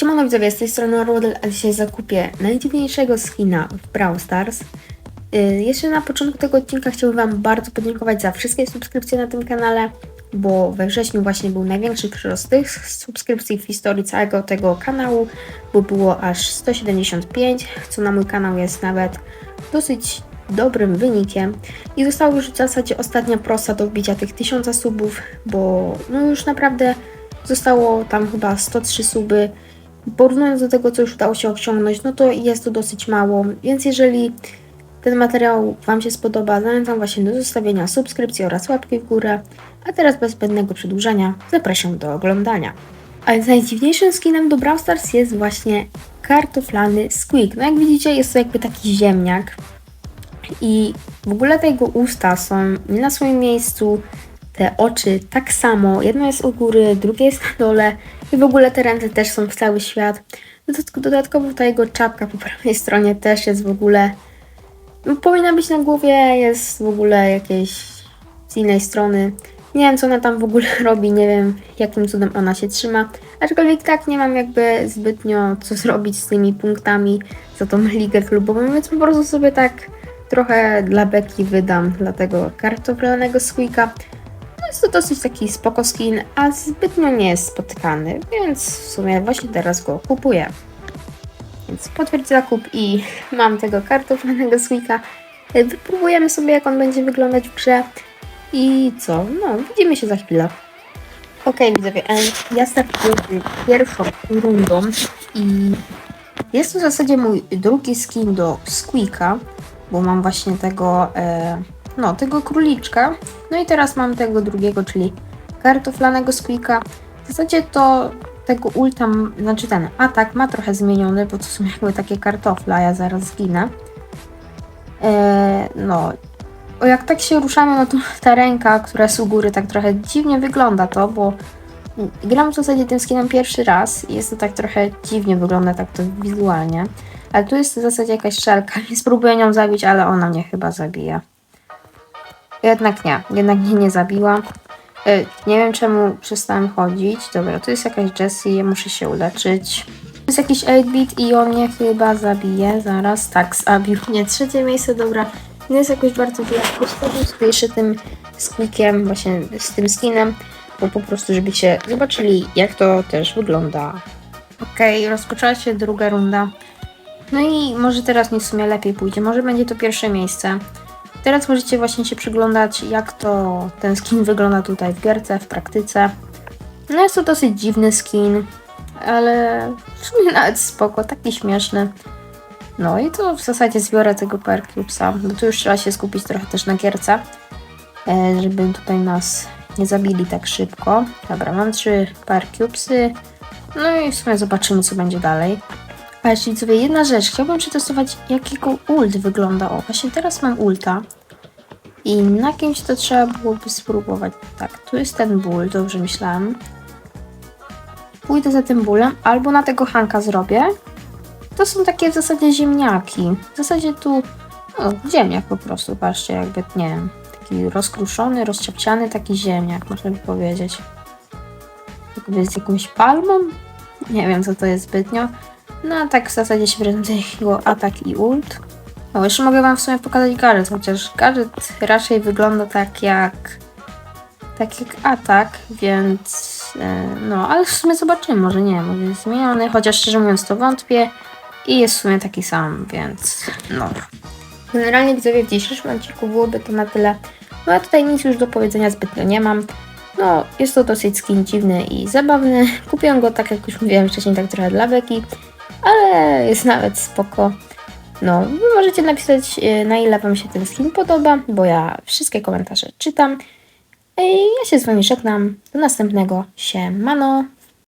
Siemano widzowie, z tej strony Rodel, a dzisiaj zakupię najdziwniejszego skina w Brawl Stars. Yy, jeszcze na początku tego odcinka chciałbym Wam bardzo podziękować za wszystkie subskrypcje na tym kanale, bo we wrześniu właśnie był największy przyrost tych subskrypcji w historii całego tego kanału, bo było aż 175, co na mój kanał jest nawet dosyć dobrym wynikiem i została już w zasadzie ostatnia prosta do wbicia tych 1000 subów, bo no już naprawdę zostało tam chyba 103 suby. Porównując do tego, co już udało się osiągnąć, no to jest to dosyć mało, więc jeżeli ten materiał Wam się spodoba, zachęcam właśnie do zostawienia subskrypcji oraz łapki w górę. A teraz bez zbędnego przedłużania zapraszam do oglądania. Ale najdziwniejszym skinem do Brawl Stars jest właśnie kartoflany Squeak. No jak widzicie jest to jakby taki ziemniak i w ogóle te jego usta są nie na swoim miejscu, te oczy tak samo, jedno jest u góry, drugie jest na dole i w ogóle te ręce też są w cały świat. Dodatk- Dodatkowo ta jego czapka po prawej stronie też jest w ogóle, no, powinna być na głowie, jest w ogóle jakieś z innej strony. Nie wiem co ona tam w ogóle robi, nie wiem jakim cudem ona się trzyma, aczkolwiek tak nie mam jakby zbytnio co zrobić z tymi punktami za tą ligę klubową, więc po prostu sobie tak trochę dla beki wydam dla tego kartoflanego squeaka. Jest to dosyć taki spoko skin, a zbytnio nie jest spotykany, więc w sumie właśnie teraz go kupuję. Więc potwierdź zakup i mam tego kartoflanego squeaka. E, Wypróbujemy sobie jak on będzie wyglądać w grze. I co? No, widzimy się za chwilę. Okej, widzowie, ja startuję pierwszą rundą i jest to w zasadzie mój drugi skin do Squeaka, bo mam właśnie tego, e, no, tego króliczka. No i teraz mam tego drugiego, czyli kartoflanego Squeaka. W zasadzie to tego ulta, znaczy ten atak ma trochę zmieniony, bo to są jakby takie kartofle, a ja zaraz zginę. E, no, o jak tak się ruszamy, no to ta ręka, która jest u góry, tak trochę dziwnie wygląda to, bo gram w zasadzie tym skinem pierwszy raz i jest to tak trochę dziwnie wygląda tak to wizualnie. Ale tu jest w zasadzie jakaś szelka i spróbuję nią zabić, ale ona mnie chyba zabije. Jednak nie, jednak mnie nie zabiła. E, Nie wiem czemu przestałem chodzić. Dobra, tu jest jakaś Jessie, muszę się uleczyć. Tu jest jakiś 8-bit i on mnie chyba zabije. Zaraz, tak, zabił mnie. Trzecie miejsce, dobra. Nie jest jakoś bardzo jeszcze tym squeakiem, właśnie z tym skinem, bo po prostu, żebyście zobaczyli, jak to też wygląda. Okej, rozpoczęła się druga runda. No i może teraz mi w sumie lepiej pójdzie. Może będzie to pierwsze miejsce. Teraz możecie właśnie się przyglądać, jak to ten skin wygląda tutaj w gierce, w praktyce. No jest to dosyć dziwny skin, ale w sumie nawet spoko, taki śmieszny. No i to w zasadzie zbiorę tego Percubesa, bo tu już trzeba się skupić trochę też na gierce, e, żeby tutaj nas nie zabili tak szybko. Dobra, mam trzy Percubesy, no i w sumie zobaczymy co będzie dalej. Jeszcze widzowie, jedna rzecz, chciałbym przetestować jakiego ult wygląda. O, właśnie teraz mam ulta. I na kimś to trzeba byłoby spróbować. Tak, tu jest ten ból, dobrze myślałam. Pójdę za tym bólem, albo na tego Hanka zrobię. To są takie w zasadzie ziemniaki. W zasadzie tu, no, ziemniak po prostu, patrzcie, jakby, nie wiem, taki rozkruszony, rozciapciany taki ziemniak, można by powiedzieć. Jakby z jakąś palmą? Nie wiem, co to jest zbytnio. No tak w zasadzie się prezentuje jego atak i ult. O, jeszcze mogę wam w sumie pokazać gadżet, chociaż gadżet raczej wygląda tak jak tak jak atak, więc e, no, ale w sumie zobaczymy, może nie, może jest zmieniony, chociaż szczerze mówiąc to wątpię i jest w sumie taki sam, więc no. Generalnie widzowie w dzisiejszym odcinku byłoby to na tyle. No ja tutaj nic już do powiedzenia zbytnio nie mam. No, jest to dosyć skin dziwny i zabawny. Kupiłam go, tak jak już mówiłam wcześniej, tak trochę dla beki, ale jest nawet spoko. No, wy możecie napisać, e, na ile Wam się ten skin podoba, bo ja wszystkie komentarze czytam. I ja się z Wami żegnam. Do następnego. Siemano.